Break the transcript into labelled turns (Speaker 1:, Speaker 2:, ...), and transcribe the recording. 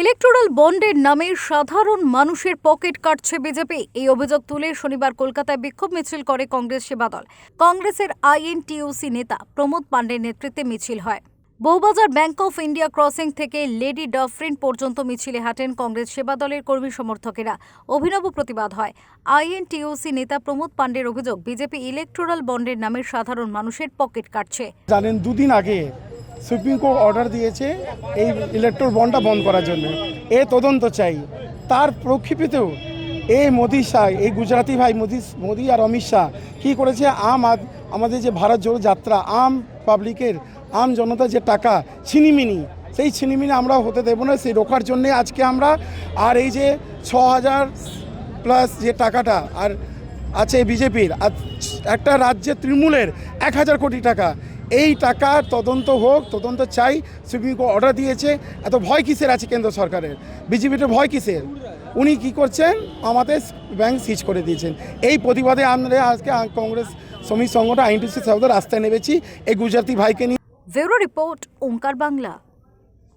Speaker 1: Electoral বন্ডের নামে সাধারণ মানুষের পকেট কাটছে বিজেপি এই অভিযোগ তুলে শনিবার কলকাতায় বিক্ষোভ মিছিল করে কংগ্রেস সেবা দল কংগ্রেসের আইএনটিইউসি নেতা প্রমোদ পাণ্ডের নেতৃত্বে মিছিল হয়। Bowbazar bank of India crossing থেকে লেডি ডাফরিন পর্যন্ত মিছিলে হাঁটেন কংগ্রেস সেবা দলের কর্মী সমর্থকেরা। অভিনব প্রতিবাদ হয়। আইএনটিইউসি নেতা প্রমোদ পাণ্ডের অভিযোগ বিজেপি ইলেকটোরাল বন্ডের নামে সাধারণ মানুষের পকেট কাটছে।
Speaker 2: জানেন, দুদিন আগে সুপ্রিম কোর্ট অর্ডার দিয়েছে এই ইলেকট্রল বন্ডটা বন্ধ করার জন্য। এ তদন্ত চাই। তার প্রক্ষেপেতেও এই মোদি শাহ এই গুজরাটি ভাই মোদি মোদি আর অমিত শাহ কী করেছে? আম আমাদের যে ভারত জোড়ো যাত্রা, আম পাবলিকের আম জনতার যে টাকা, ছিনিমিনি, সেই ছিনিমিনি আমরা হতে দেবো না, সেই রোখার জন্যে আজকে আমরা, আর এই যে ছ হাজার প্লাস যে টাকাটা, আর আছে বিজেপির, আর একটা রাজ্যে তৃণমূলের এক হাজার কোটি টাকা এই টাকা তদন্ত হোক, তদন্ত চাই সুপ্রিম কোর্ট অর্ডার দিয়েছে। এত ভয় কিসের আছে কেন্দ্র সরকারের? বিজেপিটা ভয় কিসের? উনি কি করছেন? আমাদের ব্যাংক সিজ করে দিয়েছেন। এই প্রতিবাদে আমরা আজকে কংগ্রেস শ্রমিক সংগঠন, আইনটিসি সহ রাস্তায় নেমেছি। এই গুজরাতি ভাইকে নিয়ে
Speaker 1: ব্যুরো রিপোর্ট ওঙ্কার বাংলা।